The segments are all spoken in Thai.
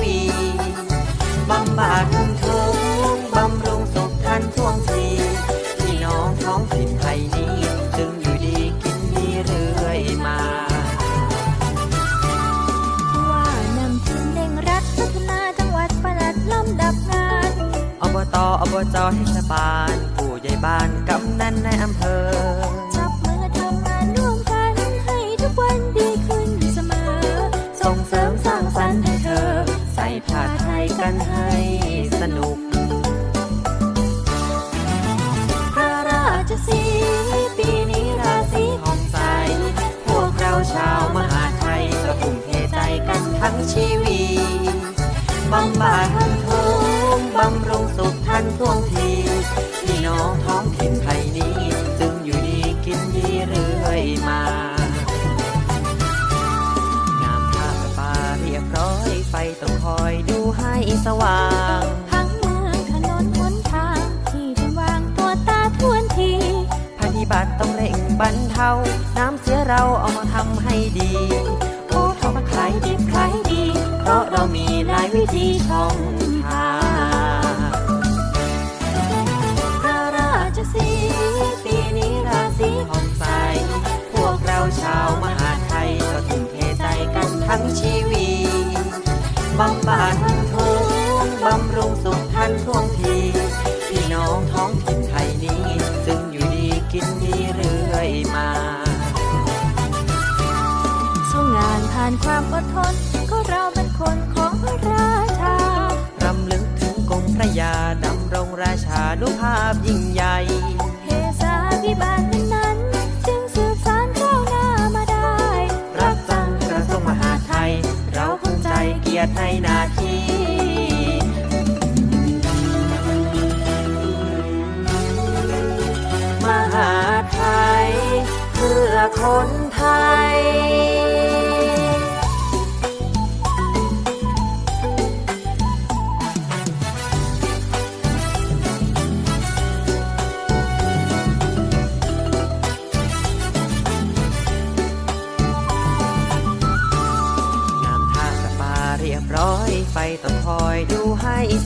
วีบำบัดทุกข์บำรุงสุขทันท่วงทีพี่น้องท้องถิ่นไทยนี้จึงอยู่ดีกินดีเรื่อยมาว่านำทีมเร่งรัดพัฒนาจังหวัดประดัดลำดับงานอบตอบจเทศบาลผู้ใหญ่บ้านกำนันในอำเภอจับมือ กันให้สนุก พระราชสีปีนี้ราศีขห้องใส พวกเราชาวมหาไทยก็ทุ่มเทใจกันทั้งชีวิตบำบัดทุกบำรุงสุขทันท่วงที สว่างทั้งเมืองถนนหนทางที่จะวางตัวตาทวนทีภัยพิบัติต้องเร่งบรรเทา น้ำเสียเราเอามาทำให้ดีโอ้ทำใครดีใครดี เพราะเรามีหลายวิธีช่องทางพระราชสีปีนี้ราศีห้องใส พวกเราชาวมหาไทยก็ทุ่มเทใจกันทั้งชีวีบำบัด ความอดทนก็เราเป็นคนของพระราชารำลึกถึงกงพระยาดำรงราชานุภาพยิ่งใหญ่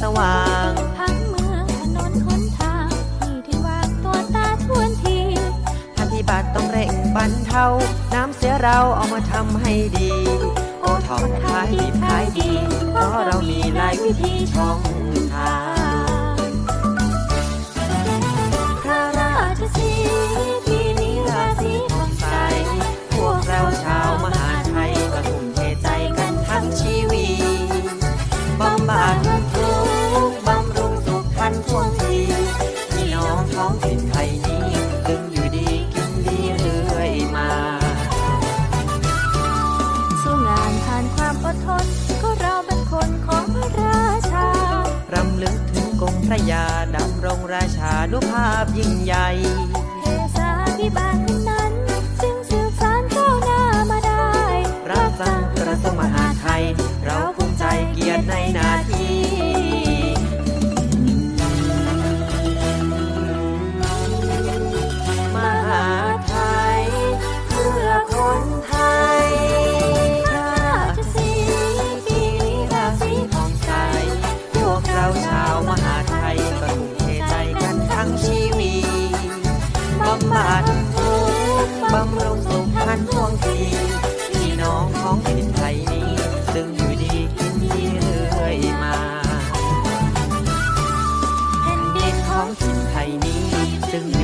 สว่างทั้งเมืองถนนหนทางที่ที่วางตัวตาทวนทีภัยพิบัติต้องเร่งบรรเทาน้ำเสียเราเอามาทำให้ดี โอทองขายดีขายดี เพราะเรามีหลายวิธีช่องทางพระราชสี นุภาพยิ่งใหญ่ งสุขทันท่วงทีพี่น้องท้องถิ่นไทยนี้ซึ่งอยู่ดีกินดีเรื่อยมาแผ่นดินขท้อองงถิ่นไทยนี้จึงอยู่